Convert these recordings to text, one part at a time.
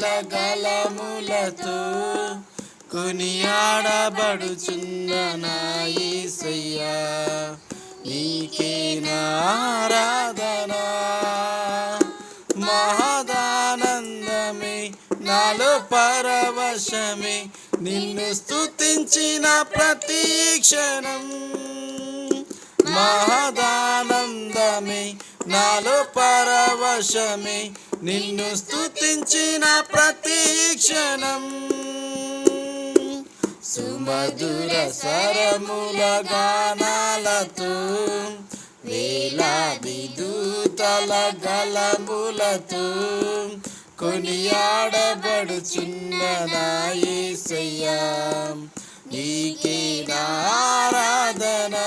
దూతల కొనియాడబడుచున్న నాయసయ్యా నీకే నారాధన మహదానందమే నాలో పరవశమే నిన్ను స్తుతించిన ప్రతి క్షణం. మహదానందమే నాలో పరవశమే నిన్ను స్థుతించిన ప్రతి క్షణం సుమధుర స్వరముల గానాలతో వేలాది దూతల గలములతో కొనియాడబడుచున్న నా నీకే నారాధనా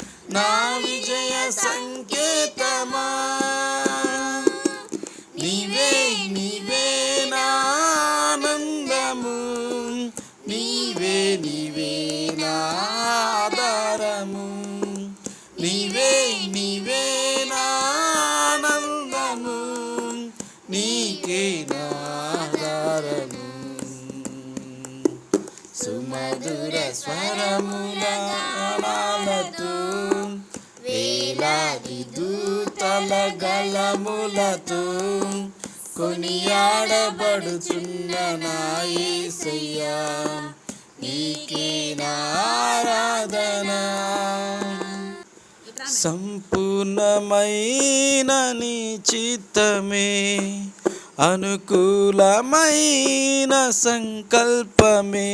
నా విజయ సంకేతమా? నీవే నీవే నానందము నీవే నీవే నా నీవే నీవే నానందము నీకే నా సుమధుర స్వరము. గలములతో కొనియాడబడుచున్న నాయసయ్యా నీకే నారాధన. సంపూర్ణమైన నీ చిత్తమే అనుకూలమైన సంకల్పమే.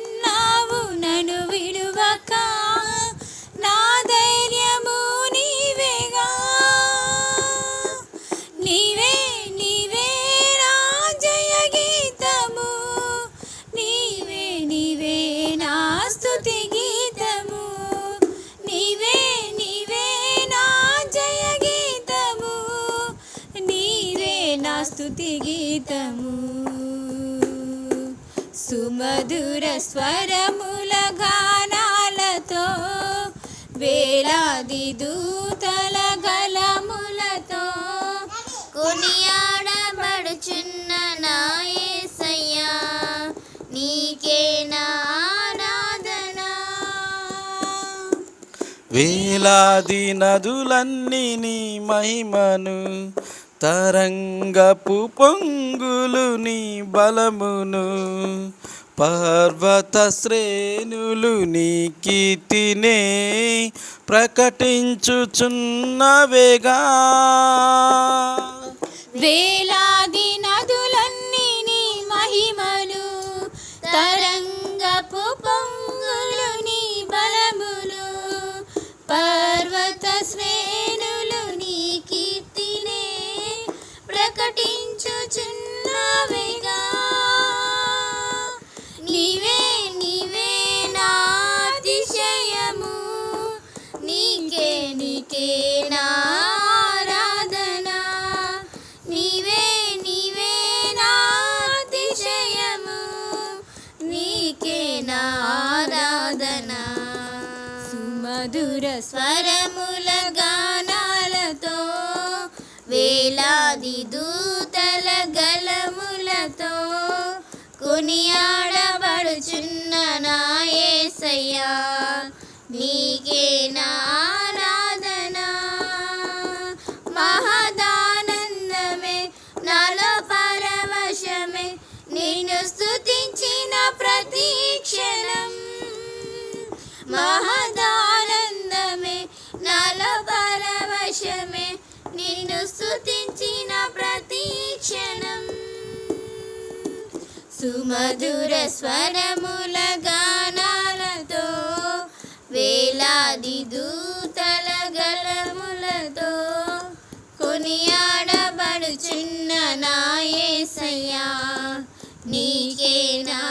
స్తుతి గీతము. సుమధుర స్వరముల గానాలతో వేలాది దూతల గలములతో కొనియాడబడుచున్న నాయసయ్యా నీకే నా వేలాది నదులన్నీ నీ మహిమను తరంగపు పొంగులు నీ బలమును పర్వత శ్రేణులు నీ కీర్తినే ప్రకటించుచున్నవేగా వేలాది మధుర స్వరముల గానాలతో వేలాది దూతల గలములతో కొనియాడబడుచున్న నాయసయ్యా నీకే నా స్తుతించిన ప్రతి క్షణం. సుమధుర స్వరముల గానాలతో వేలాది దూతల గలములతో కొనియాడబడుచున్న నాయసయ్యా నీకే నా